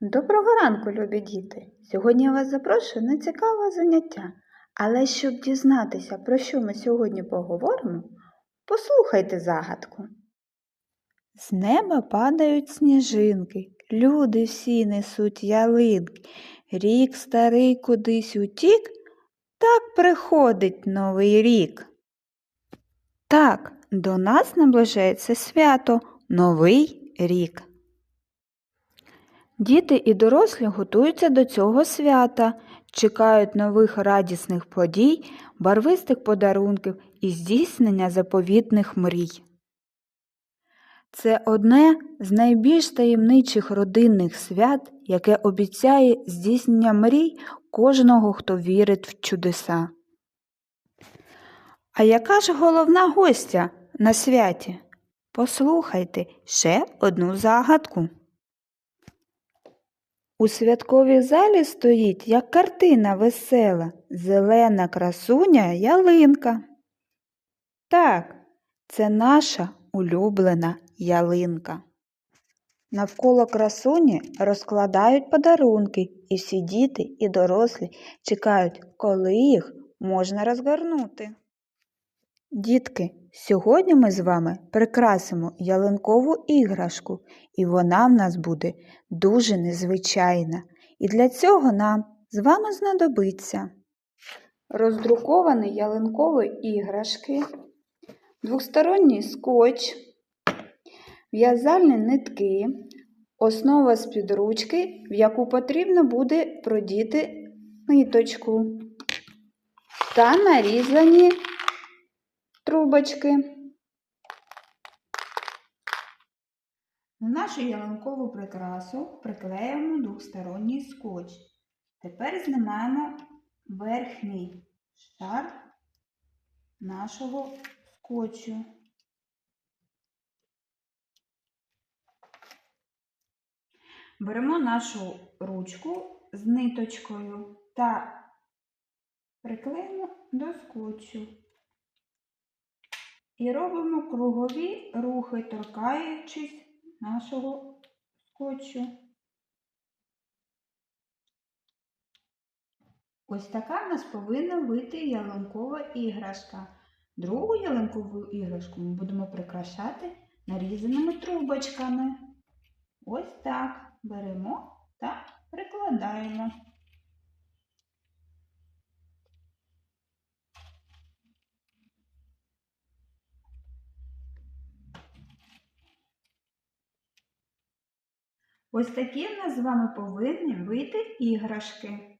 Доброго ранку, любі діти! Сьогодні я вас запрошую на цікаве заняття. Але щоб дізнатися, про що ми сьогодні поговоримо, послухайте загадку. З неба падають сніжинки, люди всі несуть ялинки. Рік старий кудись утік, так приходить новий рік. Так, до нас наближається свято Новий рік. Діти і дорослі готуються до цього свята, чекають нових радісних подій, барвистих подарунків і здійснення заповітних мрій. Це одне з найбільш таємничих родинних свят, яке обіцяє здійснення мрій кожного, хто вірить в чудеса. А яка ж головна гостя на святі? Послухайте ще одну загадку. У святковій залі стоїть, як картина весела, зелена красуня ялинка. Так, це наша улюблена ялинка. Навколо красуні розкладають подарунки, і всі діти і дорослі чекають, коли їх можна розгорнути. Дітки, сьогодні ми з вами прикрасимо ялинкову іграшку, і вона в нас буде дуже незвичайна. І для цього нам з вами знадобиться роздруковані ялинкові іграшки, двосторонній скотч, в'язальні нитки, основа з підручки, в яку потрібно буде продіти ниточку та нарізані трубочки. На нашу ялинкову прикрасу приклеїмо двосторонній скотч. Тепер знімаємо верхній шар нашого скотчу. Беремо нашу ручку з ниточкою та приклеїмо до скотчу. І робимо кругові рухи, торкаючись нашого скотчу. Ось така в нас повинна вийти ялинкова іграшка. Другу ялинкову іграшку ми будемо прикрашати нарізаними трубочками. Ось так беремо та прикладаємо. Ось такі в нас з вами повинні вийти іграшки.